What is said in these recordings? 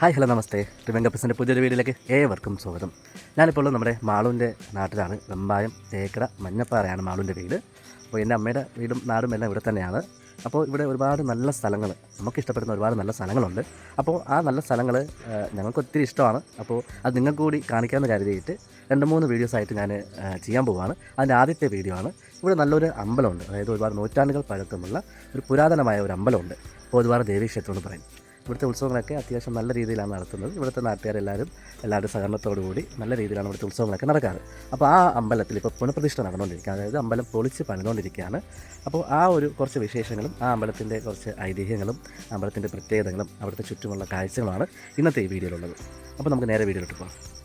Hi hello നമസ്തേ. ത്രിവെങ്കപ്പസിന്റെ പുതിയൊരു വീഡിയോയിലേക്ക് ഏവർക്കും സ്വാഗതം. ഞാനിപ്പോൾ നമ്മുടെ മാളുവിന്റെ നാട്ടിലാണ്. വെമ്പായം തേക്കട മഞ്ഞപ്പാറയാണ് മാളുവിന്റെ വീട്. അപ്പോൾ എന്റെ അമ്മയുടെ വീടും നാടും എല്ലാം ഇവിടെ തന്നെയാണ്. അപ്പോൾ ഇവിടെ ഒരുപാട് നല്ല സ്ഥലങ്ങൾ നമുക്ക് ഇഷ്ടപ്പെടുന്ന ഒരുപാട് നല്ല സ്ഥലങ്ങളുണ്ട്. അപ്പോൾ ആ നല്ല സ്ഥലങ്ങൾ ഞങ്ങൾക്ക് ഒത്തിരി ഇഷ്ടമാണ്. അപ്പോൾ അത് നിങ്ങൾക്ക് കൂടി കാണിക്കാമെന്ന് കരുതിയിട്ട് രണ്ട് മൂന്ന് വീഡിയോസ് ആയിട്ട് ഞാൻ ചെയ്യാൻ പോവുകയാണ് അതിന്റെ ആദ്യത്തെ വീഡിയോ ആണ്. ഇവിടെ നല്ലൊരു അമ്പലമുണ്ട്. അതായത് ഒരുപാട് നൂറ്റാണ്ടുകൾ പഴക്കമുള്ള ഒരു പുരാതനമായ ഒരു അമ്പലമുണ്ട്. ഒരുപാട് ദേവീക്ഷേത്രം എന്ന് പറയും. ഇവിടുത്തെ ഉത്സവങ്ങളൊക്കെ അത്യാവശ്യം നല്ല രീതിയിലാണ് നടത്തുന്നത്. ഇവിടുത്തെ നാട്ടുകാരെല്ലാവരും എല്ലാവരുടെ സഹകരണത്തോടു കൂടി നല്ല രീതിയിലാണ് ഇവിടുത്തെ ഉത്സവങ്ങളൊക്കെ നടക്കാറ്. അപ്പോൾ ആ അമ്പലത്തിൽ ഇപ്പോൾ പുനഃപ്രതിഷ്ഠ നടന്നുകൊണ്ടിരിക്കുക അതായത് അമ്പലം പൊളിച്ച് പണിതുകൊണ്ടിരിക്കുകയാണ്. അപ്പോൾ ആ ഒരു കുറച്ച് വിശേഷങ്ങളും ആ അമ്പലത്തിന്റെ കുറച്ച് ഐതിഹ്യങ്ങളും അമ്പലത്തിന്റെ പ്രത്യേകതകളും അവിടുത്തെ ചുറ്റുമുള്ള കാഴ്ചകളാണ് ഇന്നത്തെ ഈ വീഡിയോയിലുള്ളത്. അപ്പോൾ നമുക്ക് നേരെ വീഡിയോയിലോട്ട് പോകാം.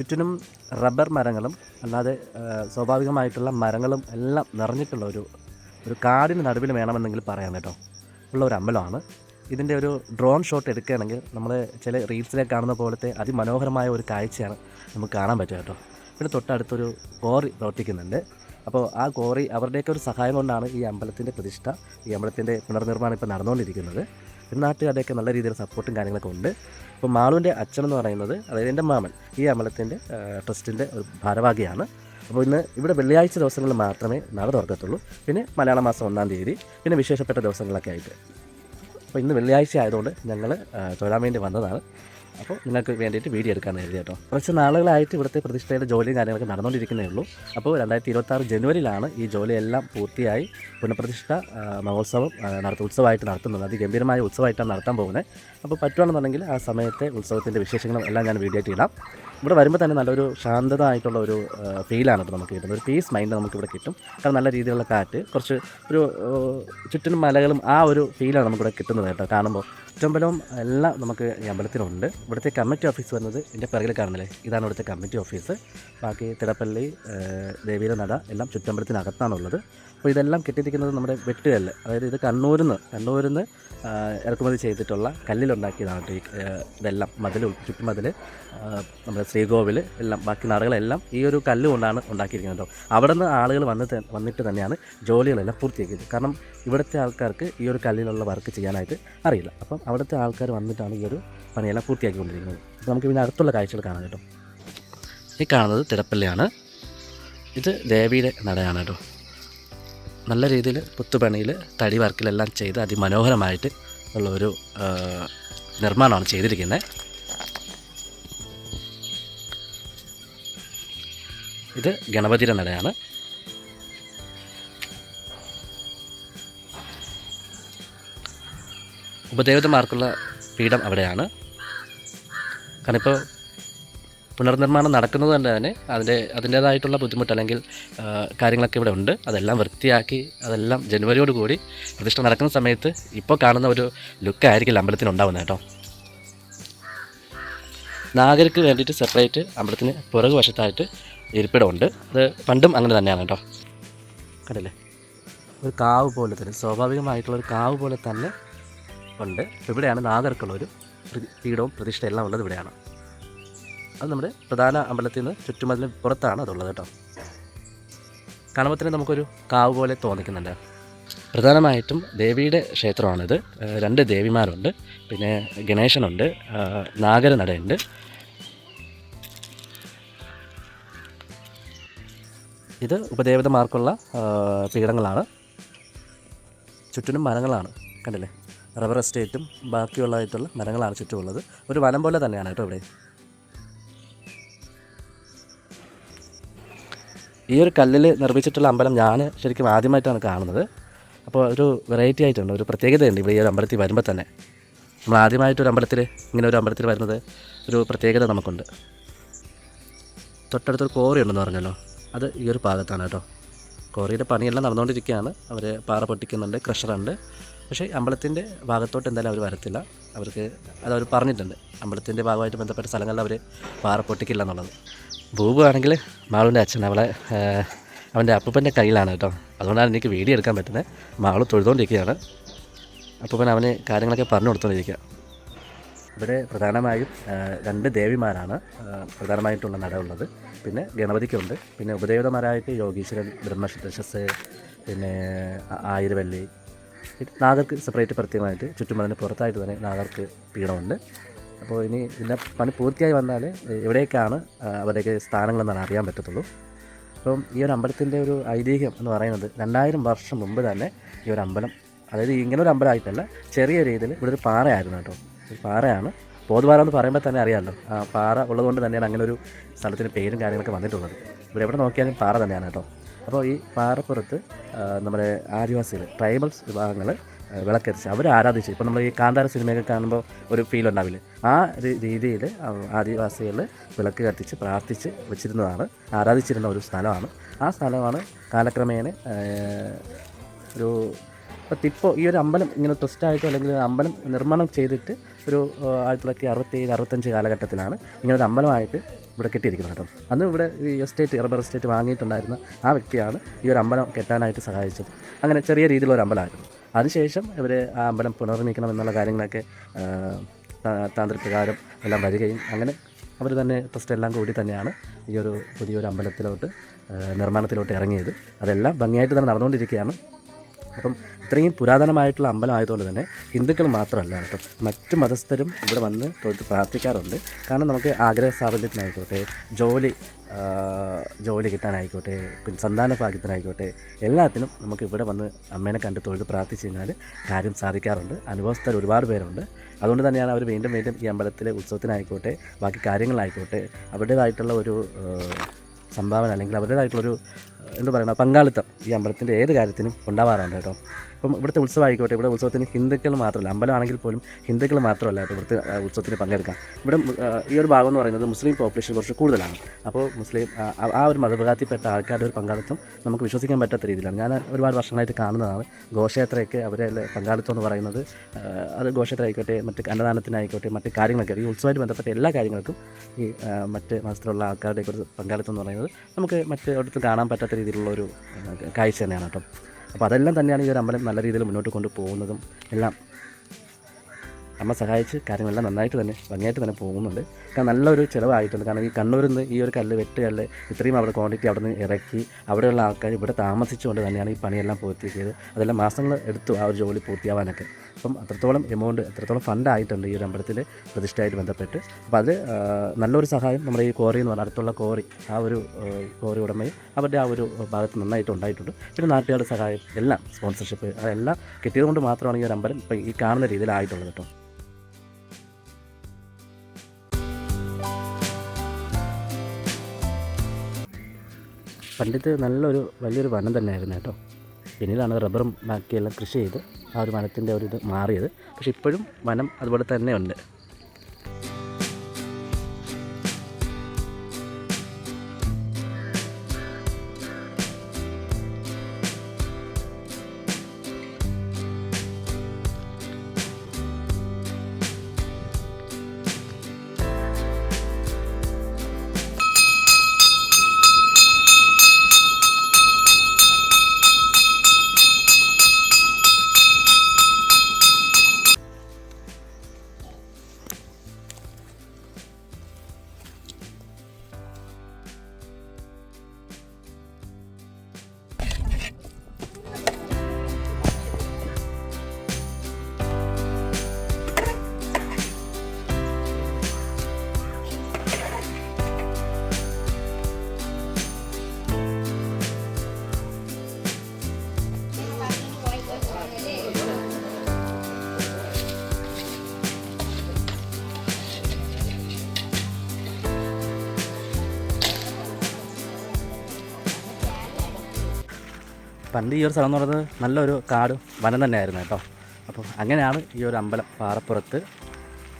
ചുറ്റിനും റബ്ബർ മരങ്ങളും അല്ലാതെ സ്വാഭാവികമായിട്ടുള്ള മരങ്ങളും എല്ലാം നിറഞ്ഞിട്ടുള്ള ഒരു ഒരു കാടിന് നടുവിൽ വേണമെന്നെങ്കിൽ പറയാം കേട്ടോ. ഉള്ള ഒരു അമ്പലമാണ്. ഇതിന്റെ ഒരു ഡ്രോൺ ഷോട്ട് എടുക്കുകയാണെങ്കിൽ നമ്മൾ ചില റീൽസിലേക്ക് കാണുന്ന പോലത്തെ അതിമനോഹരമായ ഒരു കാഴ്ചയാണ് നമുക്ക് കാണാൻ പറ്റുക കേട്ടോ. പിന്നെ തൊട്ടടുത്തൊരു കോറി പ്രവർത്തിക്കുന്നുണ്ട്. അപ്പോൾ ആ കോറി അവരുടെയൊക്കെ ഒരു സഹായം കൊണ്ടാണ് ഈ അമ്പലത്തിന്റെ പ്രതിഷ്ഠ ഈ അമ്പലത്തിന്റെ പുനർനിർമ്മാണം ഇപ്പോൾ നടന്നുകൊണ്ടിരിക്കുന്നത്. നാട്ടുകാരുടെയൊക്കെ നല്ല രീതിയിൽ സപ്പോർട്ടും കാര്യങ്ങളൊക്കെ ഉണ്ട്. ഇപ്പോൾ മാളുവിന്റെ അച്ഛൻ എന്ന് പറയുന്നത് അതായത് എന്റെ മാമൻ ഈ അമ്പലത്തിന്റെ ട്രസ്റ്റിന്റെ ഒരു ഭാരവാഹിയാണ്. അപ്പോൾ ഇന്ന് ഇവിടെ വെള്ളിയാഴ്ച ദിവസങ്ങളിൽ മാത്രമേ നട തുറക്കത്തുള്ളൂ. പിന്നെ മലയാള മാസം ഒന്നാം തീയതി പിന്നെ വിശേഷപ്പെട്ട ദിവസങ്ങളൊക്കെ ആയിട്ട്. അപ്പോൾ ഇന്ന് വെള്ളിയാഴ്ച ആയതുകൊണ്ട് ഞങ്ങൾ തൊഴാൻ വേണ്ടി വന്നതാണ്. അപ്പോൾ നിങ്ങൾക്ക് വേണ്ടിയിട്ട് വീഡിയോ എടുക്കാൻ എഴുതി കേട്ടോ. കുറച്ച് നാളുകളായിട്ട് ഇവിടുത്തെ പ്രതിഷ്ഠയുടെ ജോലിയും കാര്യങ്ങളൊക്കെ നടന്നുകൊണ്ടിരിക്കുന്നേ ഉള്ളൂ. അപ്പോൾ രണ്ടായിരത്തി ഇരുപത്താറ് ജനുവരിയിലാണ് ഈ ജോലിയെല്ലാം പൂർത്തിയായി പുനഃപ്രതിഷ്ഠ മഹോത്സവം ആ, നടത്ത ഉത്സവമായിട്ട് നടത്തുന്നത്. അതിഗംഭീരമായ ഉത്സവമായിട്ടാണ് നടത്താൻ പോകുന്നത്. അപ്പോൾ പറ്റുകയാണെന്നുണ്ടെങ്കിൽ ആ സമയത്തെ ഉത്സവത്തിന്റെ വിശേഷങ്ങളും എല്ലാം ഞാൻ വീഡിയോ ആയിട്ട് ഇടാം. ഇവിടെ വരുമ്പോൾ തന്നെ നല്ലൊരു ശാന്തത ആയിട്ടുള്ള ഒരു ഫീലാണ് ഇപ്പോൾ നമുക്ക് കിട്ടുന്നത്. ഒരു പീസ് മൈൻഡ് നമുക്ക് ഇവിടെ കിട്ടും. കാരണം നല്ല രീതിയിലുള്ള കാറ്റ് കുറച്ച് ഒരു ചുറ്റിനും മലകളും ആ ഒരു ഫീലാണ് നമുക്കിവിടെ കിട്ടുന്നത് കേട്ടോ. കാണുമ്പോൾ ചുറ്റമ്പലവും എല്ലാം നമുക്ക് ഈ അമ്പലത്തിലുണ്ട്. ഇവിടുത്തെ കമ്മിറ്റി ഓഫീസ് വരുന്നത് എന്റെ പിറകിൽ കാണുന്നില്ലേ? ഇതാണ് ഇവിടുത്തെ കമ്മിറ്റി ഓഫീസ് ബാക്കി തിടപ്പള്ളി ദേവീര നട എല്ലാം ചുറ്റമ്പലത്തിനകത്താണുള്ളത്. അപ്പോൾ ഇതെല്ലാം കെട്ടിയിരിക്കുന്നത് നമ്മുടെ വെട്ടുകല്ല്. അതായത് ഇത് കണ്ണൂരിൽ നിന്ന് കണ്ണൂരിൽ നിന്ന് ഇറക്കുമതി ചെയ്തിട്ടുള്ള കല്ലിലുണ്ടാക്കിയതാണ് കേട്ടോ ഈ ഇതെല്ലാം മതിൽ ചുറ്റുമതിൽ നമ്മുടെ ശ്രീകോവിൽ എല്ലാം ബാക്കി നടകളെല്ലാം ഈ ഒരു കല്ല് കൊണ്ടാണ് ഉണ്ടാക്കിയിരിക്കുന്നത് കേട്ടോ. അവിടെ നിന്ന് ആളുകൾ വന്ന് വന്നിട്ട് തന്നെയാണ് ജോലികളെല്ലാം പൂർത്തിയാക്കിയത്. കാരണം ഇവിടുത്തെ ആൾക്കാർക്ക് ഈ ഒരു കല്ലിലുള്ള വർക്ക് ചെയ്യാനായിട്ട് അറിയില്ല. അപ്പം അവിടുത്തെ ആൾക്കാർ വന്നിട്ടാണ് ഈ ഒരു പണിയെല്ലാം പൂർത്തിയാക്കിക്കൊണ്ടിരിക്കുന്നത്. അപ്പോൾ നമുക്ക് പിന്നെ അടുത്തുള്ള കാഴ്ചകൾ കാണാം കേട്ടോ. ഈ കാണുന്നത് തിരപ്പള്ളിയാണ് ഇത് ദേവിയുടെ നടയാണ് കേട്ടോ. നല്ല രീതിയിൽ പുത്തുപണിയിൽ തടി വർക്കിലെല്ലാം ചെയ്ത് അതിമനോഹരമായിട്ട് ഉള്ള ഒരു നിർമ്മാണമാണ് ചെയ്തിരിക്കുന്നത് ഇത് ഗണപതിയുടെ നടയാണ്. ഉപദേവതമാർക്കുള്ള പീഠം അവിടെയാണ്. കാരണം ഇപ്പോൾ പുനർനിർമ്മാണം നടക്കുന്നത് കൊണ്ട് തന്നെ അതിന്റെ അതിന്റേതായിട്ടുള്ള ബുദ്ധിമുട്ട് അല്ലെങ്കിൽ കാര്യങ്ങളൊക്കെ ഇവിടെ ഉണ്ട്. അതെല്ലാം വൃത്തിയാക്കി അതെല്ലാം ജനുവരിയോട് കൂടി പ്രതിഷ്ഠ നടക്കുന്ന സമയത്ത് ഇപ്പോൾ കാണുന്ന ഒരു ലുക്കായിരിക്കില്ല അമ്പലത്തിന് ഉണ്ടാവുന്നത് കേട്ടോ. നാഗർക്ക് വേണ്ടിയിട്ട് സെപ്പറേറ്റ് അമ്പലത്തിന് പുറകു വശത്തായിട്ട് ഇരിപ്പിടമുണ്ട്. അത് പണ്ടും അങ്ങനെ തന്നെയാണ് കേട്ടോ. കണ്ടില്ലേ? ഒരു കാവ് പോലെ തന്നെ സ്വാഭാവികമായിട്ടുള്ള ഒരു കാവ് പോലെ തന്നെ ഉണ്ട്. ഇവിടെയാണ് നാഗർക്കുള്ള ഒരു പീഠവും പ്രതിഷ്ഠ എല്ലാം ഉള്ളത് ഇവിടെയാണ്. അത് നമ്മുടെ പ്രധാന അമ്പലത്തിൽ നിന്ന് ചുറ്റുമതിന് പുറത്താണ് അതുള്ളത് കേട്ടോ. കാണുമ്പോൾ തന്നെ നമുക്കൊരു കാവ് പോലെ തോന്നിക്കുന്നുണ്ട്. പ്രധാനമായിട്ടും ദേവിയുടെ ക്ഷേത്രമാണിത്. രണ്ട് ദേവിമാരുണ്ട്. പിന്നെ ഗണേശനുണ്ട്. നാഗര നാഗരനടയുണ്ട്. ഇത് ഉപദേവതമാർക്കുള്ള പീഠങ്ങളാണ്. ചുറ്റിനും മരങ്ങളാണ് കണ്ടില്ലേ? റബ്ബർ എസ്റ്റേറ്റും ബാക്കിയുള്ളതായിട്ടുള്ള മരങ്ങളാണ് ചുറ്റുമുള്ളത്. ഒരു വനം പോലെ തന്നെയാണ് കേട്ടോ ഇവിടെ. ഈ ഒരു കല്ലിൽ നിർമ്മിച്ചിട്ടുള്ള അമ്പലം ഞാൻ ശരിക്കും ആദ്യമായിട്ടാണ് കാണുന്നത്. അപ്പോൾ ഒരു വെറൈറ്റി ആയിട്ടുണ്ട് ഒരു പ്രത്യേകതയുണ്ട് ഇവിടെ ഈ ഒരു അമ്പലത്തിൽ വരുമ്പോൾ തന്നെ. നമ്മൾ ആദ്യമായിട്ട് ഒരു അമ്പലത്തിൽ ഇങ്ങനെ ഒരു അമ്പലത്തിൽ വരുന്നത് ഒരു പ്രത്യേകത നമുക്കുണ്ട്. തൊട്ടടുത്തൊരു കോറി ഉണ്ടെന്ന് പറഞ്ഞല്ലോ അത് ഈ ഒരു ഭാഗത്താണ് കേട്ടോ. കോറിയുടെ പണിയെല്ലാം നടന്നുകൊണ്ടിരിക്കുകയാണ്. അവർ പാറ പൊട്ടിക്കുന്നുണ്ട് ക്രഷറുണ്ട് പക്ഷേ അമ്പലത്തിന്റെ ഭാഗത്തോട്ട് എന്തായാലും അവർ വരത്തില്ല. അവർക്ക് അത് അവർ പറഞ്ഞിട്ടുണ്ട് അമ്പലത്തിന്റെ ഭാഗമായിട്ട് ബന്ധപ്പെട്ട സ്ഥലങ്ങളിൽ അവർ പാറ പൊട്ടിക്കില്ല എന്നുള്ളത്. ബൂബു ആണെങ്കിൽ മാളുവിന്റെ അച്ഛൻ അവളെ അവന്റെ അപ്പൂപ്പന്റെ കയ്യിലാണ് കേട്ടോ. അതുകൊണ്ടാണ് എനിക്ക് വീഡിയോ എടുക്കാൻ പറ്റുന്നത്. മാൾ തൊഴുതുകൊണ്ടിരിക്കുകയാണ് അപ്പൂപ്പൻ അവന് കാര്യങ്ങളൊക്കെ പറഞ്ഞു കൊടുത്തുകൊണ്ടിരിക്കുക ഇവിടെ പ്രധാനമായും രണ്ട് ദേവിമാരാണ് പ്രധാനമായിട്ടുള്ള നട ഉള്ളത് പിന്നെ ഗണപതിക്കുണ്ട്. പിന്നെ ഉപദേവതമാരായിട്ട് യോഗീശ്വരൻ ബ്രഹ്മശസ് പിന്നെ ആയിരവല്ലി നാഗർക്ക് സെപ്പറേറ്റ് പ്രത്യേകമായിട്ട് ചുറ്റുമതിന് പുറത്തായിട്ട് തന്നെ നാഗർക്ക് പീഠമുണ്ട്. അപ്പോൾ ഇനി ഇതിന്റെ പണി പൂർത്തിയായി വന്നാൽ എവിടേക്കാണ് ആ, അവരുടെയൊക്കെ സ്ഥാനങ്ങളെന്നാണ് അറിയാൻ പറ്റത്തുള്ളൂ. അപ്പം ഈ ഒരു അമ്പലത്തിന്റെ ഒരു ഐതിഹ്യം എന്ന് പറയുന്നത് രണ്ടായിരം വർഷം മുമ്പ് തന്നെ ഈ ഒരു അമ്പലം അതായത് ഇങ്ങനെ ഒരു അമ്പലമായിട്ടല്ല ചെറിയ രീതിയിൽ ഇവിടെ ഒരു പാറയായിരുന്നു കേട്ടോ. ഒരു പാറയാണ്. പോതുപാറ എന്ന് പറയുമ്പോൾ തന്നെ അറിയാമല്ലോ. ആ പാറ ഉള്ളതുകൊണ്ട് തന്നെയാണ് അങ്ങനെ ഒരു സ്ഥലത്തിന് പേരും കാര്യങ്ങളൊക്കെ വന്നിട്ടുള്ളത്. ഇവിടെ എവിടെ നോക്കിയാലും പാറ തന്നെയാണ് കേട്ടോ. അപ്പോൾ ഈ പാറപ്പുറത്ത് നമ്മുടെ ആദിവാസികൾ ട്രൈബൽസ് വിഭാഗങ്ങൾ വിളക്കെത്തിച്ച് അവർ ആരാധിച്ച്. ഇപ്പോൾ നമ്മൾ ഈ കാന്താര സിനിമയൊക്കെ കാണുമ്പോൾ ഒരു ഫീൽ ഉണ്ടാവില്ലേ? ആ രീതിയിൽ ആദിവാസികൾ വിളക്ക് കത്തിച്ച് പ്രാർത്ഥിച്ച് വെച്ചിരുന്നതാണ് ആരാധിച്ചിരുന്ന ഒരു സ്ഥലമാണ്. ആ സ്ഥലമാണ് കാലക്രമേണ ഒരു ഇപ്പം ഇപ്പോൾ ഈ ഒരു അമ്പലം ഇങ്ങനെ ട്രസ്റ്റായിട്ടോ അല്ലെങ്കിൽ അമ്പലം നിർമ്മാണം ചെയ്തിട്ട് ഒരു ആയിരത്തി തൊള്ളായിരത്തി അറുപത്തേഴ് അറുപത്തഞ്ച് കാലഘട്ടത്തിലാണ് ഇങ്ങനെ അമ്പലമായിട്ട് ഇവിടെ കെട്ടിയിരിക്കുന്നത് കേട്ടോ. അന്ന് ഇവിടെ ഈ എസ്റ്റേറ്റ് റബ്ബർ എസ്റ്റേറ്റ് വാങ്ങിയിട്ടുണ്ടായിരുന്ന ആ വ്യക്തിയാണ് ഈ ഒരു അമ്പലം കെട്ടാനായിട്ട് സഹായിച്ചത്. അങ്ങനെ ചെറിയ രീതിയിലുള്ള ഒരു അമ്പലമായിരുന്നു. അതിനുശേഷം ഇവർ ആ അമ്പലം പുനർനിർമ്മിക്കണം എന്നുള്ള കാര്യങ്ങളൊക്കെ ആ, താ- എല്ലാം വരികയും അങ്ങനെ അവർ തന്നെ ട്രസ്റ്റ് എല്ലാം കൂടി തന്നെയാണ് ഈ ഒരു പുതിയൊരു അമ്പലത്തിലോട്ട് നിർമ്മാണത്തിലോട്ട് ഇറങ്ങിയത്. അതെല്ലാം ഭംഗിയായിട്ട് തന്നെ നടന്നുകൊണ്ടിരിക്കുകയാണ്. അപ്പം ഇത്രയും പുരാതനമായിട്ടുള്ള അമ്പലം ആയതുകൊണ്ട് തന്നെ ഹിന്ദുക്കൾ മാത്രമല്ല കേട്ടോ. മറ്റു മതസ്ഥരും ഇവിടെ വന്ന് തൊഴുത്ത് പ്രാർത്ഥിക്കാറുണ്ട്. കാരണം നമുക്ക് ആഗ്രഹ സാഫല്യത്തിനായിക്കോട്ടെ ജോലി ജോലി കിട്ടാനായിക്കോട്ടെ പിന്നെ സന്താന ഭാഗ്യത്തിനായിക്കോട്ടെ എല്ലാത്തിനും നമുക്ക് ഇവിടെ വന്ന് അമ്മേനെ കണ്ട് തൊഴുത് പ്രാർത്ഥിച്ചു കഴിഞ്ഞാൽ കാര്യം സാധിക്കാറുണ്ട്. അനുഭവസ്ഥർ ഒരുപാട് പേരുണ്ട്. അതുകൊണ്ട് തന്നെയാണ് അവർ വീണ്ടും വീണ്ടും ഈ അമ്പലത്തിലെ ഉത്സവത്തിനായിക്കോട്ടെ ബാക്കി കാര്യങ്ങളായിക്കോട്ടെ അവരുടേതായിട്ടുള്ള ഒരു സംഭാവന അല്ലെങ്കിൽ അവരുടേതായിട്ടുള്ളൊരു എന്താ പറയുക പങ്കാളിത്തം ഈ അമ്പലത്തിന്റെ ഏത് കാര്യത്തിനും ഉണ്ടാവാറുണ്ട് കേട്ടോ. ഇപ്പം ഇവിടുത്തെ ഉത്സവമായിക്കോട്ടെ ഇവിടെ ഉത്സവത്തിന് ഹിന്ദുക്കൾ മാത്രമല്ല അമ്പലമാണെങ്കിൽ പോലും ഹിന്ദുക്കൾ മാത്രമല്ല ഇവിടുത്തെ ഉത്സവത്തിന് പങ്കെടുക്കാം ഇവിടെ ഈ ഒരു ഭാഗം എന്ന് പറയുന്നത് മുസ്ലിം പോപ്പുലേഷൻ കുറച്ച് കൂടുതലാണ്. അപ്പോൾ മുസ്ലിം ആ, ഒരു മതവിഭാഗത്തിൽപ്പെട്ട ആൾക്കാരുടെ ഒരു പങ്കാളിത്തം നമുക്ക് വിശ്വസിക്കാൻ പറ്റാത്ത രീതിയിലാണ്. ഞാൻ ഒരുപാട് വർഷങ്ങളായിട്ട് കാണുന്നതാണ്. ഘോഷയാത്രയൊക്കെ അവരെ പങ്കാളിത്തം എന്ന് പറയുന്നത് അത് ഘോഷയാത്ര ആയിക്കോട്ടെ മറ്റ് അന്നദാനത്തിനായിക്കോട്ടെ മറ്റ് കാര്യങ്ങളൊക്കെ ഈ ഉത്സവമായിട്ട് ബന്ധപ്പെട്ട എല്ലാ കാര്യങ്ങൾക്കും ഈ മറ്റ് മതത്തിലുള്ള ആൾക്കാരുടെ ഒരു പങ്കാളിത്തം എന്ന് പറയുന്നത് നമുക്ക് മറ്റ് അവിടുത്തെ കാണാൻ പറ്റാത്ത രീതിയിലുള്ള ഒരു കാഴ്ച തന്നെയാണ് കേട്ടോ. അപ്പോൾ അതെല്ലാം തന്നെയാണ് ഈ ഒരു അമ്പലം നല്ല രീതിയിൽ മുന്നോട്ട് കൊണ്ടുപോകുന്നതും എല്ലാം. അമ്മ സഹായിച്ച് കാര്യങ്ങളെല്ലാം നന്നായിട്ട് തന്നെ ഭംഗിയായിട്ട് തന്നെ പോകുന്നുണ്ട്. കാരണം നല്ലൊരു ചിലവായിട്ടുണ്ട്. കാരണം ഈ കണ്ണൂരിൽ നിന്ന് ഈ ഒരു കല്ല് വെട്ട് കല്ല് ഇത്രയും അവിടെ ക്വാണ്ടിറ്റി അവിടെ നിന്ന് ഇറക്കി അവിടെയുള്ള ആൾക്കാർ ഇവിടെ താമസിച്ചുകൊണ്ട് തന്നെയാണ് ഈ പണിയെല്ലാം പൂർത്തിയാക്കിയത് അതെല്ലാം മാസങ്ങൾ എടുത്തു ആ ഒരു ജോലി പൂർത്തിയാവാനൊക്കെ. അപ്പം അത്രത്തോളം എമൗണ്ട് അത്രത്തോളം ഫണ്ട് ആയിട്ടുണ്ട് ഈ ഒരു അമ്പലത്തിൽ പ്രതിഷ്ഠയായിട്ട് ബന്ധപ്പെട്ട്. അപ്പോൾ അത് നല്ലൊരു സഹായം നമ്മുടെ ഈ കോറി എന്ന് പറഞ്ഞാൽ അടുത്തുള്ള കോറി ആ ഒരു കോറി ഉടമയും അവരുടെ ആ ഒരു ഭാഗത്ത് നന്നായിട്ട് ഉണ്ടായിട്ടുണ്ട്. പിന്നെ നാട്ടുകാരുടെ സഹായം എല്ലാം സ്പോൺസർഷിപ്പ് അതെല്ലാം കിട്ടിയത് കൊണ്ട് മാത്രമാണ് ഈ ഒരു അമ്പലം ഇപ്പോൾ ഈ കാണുന്ന രീതിയിലായിട്ടുള്ളത് കേട്ടോ. പണ്ടത്തെ നല്ലൊരു വലിയൊരു വനം തന്നെയായിരുന്നു കേട്ടോ. പിന്നീടാണ് റബ്ബറും ബാക്കിയെല്ലാം കൃഷി ചെയ്ത് ആ ഒരു വനത്തിന്റെ ഒരു ഇത് മാറിയത്. പക്ഷേ ഇപ്പോഴും വനം അതുപോലെ തന്നെ പണ്ട് ഈ ഒരു സ്ഥലം എന്ന് പറയുന്നത് നല്ലൊരു കാട് വനം തന്നെയായിരുന്നു കേട്ടോ. അപ്പോൾ അങ്ങനെയാണ് ഈ ഒരു അമ്പലം പാറപ്പുറത്ത്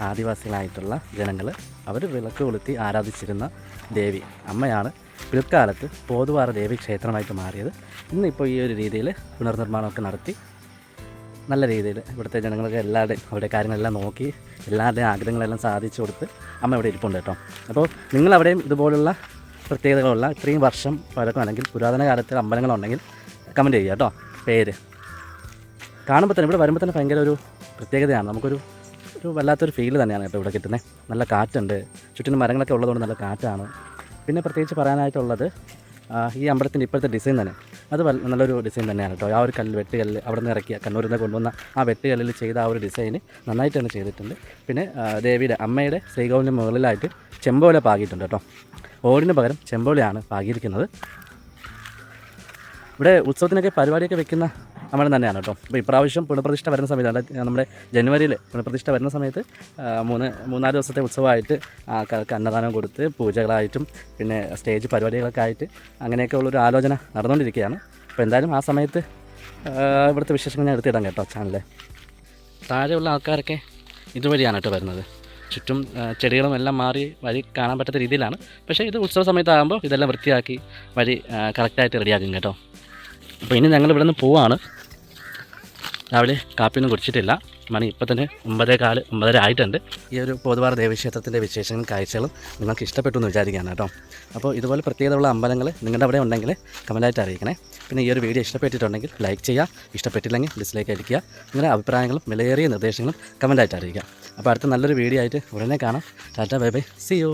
ആദിവാസികളായിട്ടുള്ള ജനങ്ങൾ അവർ വിളക്ക് കൊളുത്തി ആരാധിച്ചിരുന്ന ദേവി. അമ്മയാണ് പിൽക്കാലത്ത് പോതുവാറ ദേവി ക്ഷേത്രമായിട്ട് മാറിയത്. ഇന്നിപ്പോൾ ഈ ഒരു രീതിയിൽ പുനർനിർമ്മാണമൊക്കെ നടത്തി നല്ല രീതിയിൽ ഇവിടുത്തെ ജനങ്ങൾക്ക് എല്ലാവരുടെയും അവരുടെ കാര്യങ്ങളെല്ലാം നോക്കി എല്ലാവരുടെയും ആഗ്രഹങ്ങളെല്ലാം സാധിച്ചു കൊടുത്ത് അമ്മ ഇവിടെ ഇരിപ്പുണ്ട് കേട്ടോ. അപ്പോൾ നിങ്ങളവിടെയും ഇതുപോലുള്ള പ്രത്യേകതകളുള്ള ഇത്രയും വർഷം പഴക്കം അല്ലെങ്കിൽ പുരാതന കാലത്തെ അമ്പലങ്ങളുണ്ടെങ്കിൽ കമന്റ് ചെയ്യുക കേട്ടോ പേര്. കാണുമ്പോൾ തന്നെ ഇവിടെ വരുമ്പോൾ തന്നെ ഭയങ്കര ഒരു പ്രത്യേകതയാണ്. നമുക്കൊരു ഒരു വല്ലാത്തൊരു ഫീൽ തന്നെയാണ് കേട്ടോ ഇവിടെ കിട്ടുന്നത് നല്ല കാറ്റുണ്ട്. ചുറ്റിനും മരങ്ങളൊക്കെ ഉള്ളതുകൊണ്ട് നല്ല കാറ്റാണ്. പിന്നെ പ്രത്യേകിച്ച് പറയാനായിട്ടുള്ളത് ഈ അമ്പലത്തിന്റെ ഇപ്പോഴത്തെ ഡിസൈൻ തന്നെ. അത് നല്ലൊരു ഡിസൈൻ തന്നെയാണ് കേട്ടോ. ആ ഒരു കല്ല് വെട്ടുകല്ല് അവിടെ നിന്ന് ഇറക്കിയ കണ്ണൂരിൽ നിന്ന് കൊണ്ടുവന്ന ആ വെട്ടുകല്ലിൽ ചെയ്ത ആ ഒരു ഡിസൈൻ നന്നായിട്ട് തന്നെ ചെയ്തിട്ടുണ്ട്. പിന്നെ ദേവിയുടെ അമ്മയുടെ ശ്രീകോവിലിന്റെ മുകളിലായിട്ട് ചെമ്പോല പാകിയിട്ടുണ്ട് കേട്ടോ. ഓടിന് പകരം ചെമ്പോലയാണ് പാകിയിരിക്കുന്നത്. ഇവിടെ ഉത്സവത്തിനൊക്കെ പരിപാടിയൊക്കെ വെക്കുന്ന നമ്മൾ തന്നെയാണ് കേട്ടോ. അപ്പോൾ ഇപ്രാവശ്യം പുനഃപ്രതിഷ്ഠ വരുന്ന സമയത്ത് അല്ല നമ്മുടെ ജനുവരിയിൽ പുനഃപ്രതിഷ്ഠ വരുന്ന സമയത്ത് മൂന്ന് മൂന്നാൽ ദിവസത്തെ ഉത്സവമായിട്ട് ആൾക്കാർക്ക് അന്നദാനം കൊടുത്ത് പൂജകളായിട്ടും പിന്നെ സ്റ്റേജ് പരിപാടികളൊക്കെ ആയിട്ട് അങ്ങനെയൊക്കെ ഉള്ളൊരു ആലോചന നടന്നുകൊണ്ടിരിക്കുകയാണ്. അപ്പോൾ എന്തായാലും ആ സമയത്ത് ഇവിടുത്തെ വിശേഷങ്ങൾ ഞാൻ എടുത്തിടാം കേട്ടോ ചാനലിൽ താഴെയുള്ള ആൾക്കാരൊക്കെ ഇതുവഴിയാണ് കേട്ടോ വരുന്നത്. ചുറ്റും ചെടികളും എല്ലാം മാറി വഴി കാണാൻ പറ്റാത്ത രീതിയിലാണ്. പക്ഷേ ഇത് ഉത്സവ സമയത്താകുമ്പോൾ ഇതെല്ലാം വൃത്തിയാക്കി വഴി കറക്റ്റായിട്ട് റെഡിയാക്കും കേട്ടോ. അപ്പോൾ ഇനി ഞങ്ങൾ ഇവിടെ നിന്ന് പോവാണ്. രാവിലെ കാപ്പിയൊന്നും കുടിച്ചിട്ടില്ല. മണി ഇപ്പം തന്നെ ഒമ്പതേ കാൽ ഒമ്പതര ആയിട്ടുണ്ട്. ഈ ഒരു പൊതുവാർ ദേവീക്ഷേത്രത്തിന്റെ വിശേഷങ്ങളും കാഴ്ചകളും നിങ്ങൾക്ക് ഇഷ്ടപ്പെട്ടു എന്ന് വിചാരിക്കുകയാണ് കേട്ടോ. അപ്പോൾ ഇതുപോലെ പ്രത്യേകതയുള്ള അമ്പലങ്ങൾ നിങ്ങളുടെ അവിടെ ഉണ്ടെങ്കിൽ കമന്റായിട്ട് അറിയിക്കണേ. പിന്നെ ഈ ഒരു വീഡിയോ ഇഷ്ടപ്പെട്ടിട്ടുണ്ടെങ്കിൽ ലൈക്ക് ചെയ്യുക ഇഷ്ടപ്പെട്ടില്ലെങ്കിൽ ഡിസ്ലൈക്ക് അടിക്കുക നിങ്ങളുടെ അഭിപ്രായങ്ങളും വിലയേറിയ നിർദ്ദേശങ്ങളും കമന്റായിട്ട് അറിയിക്കുക. അപ്പോൾ അടുത്ത നല്ലൊരു വീഡിയോ ആയിട്ട് ഉടനെ കാണാം. Tata bye bye. See you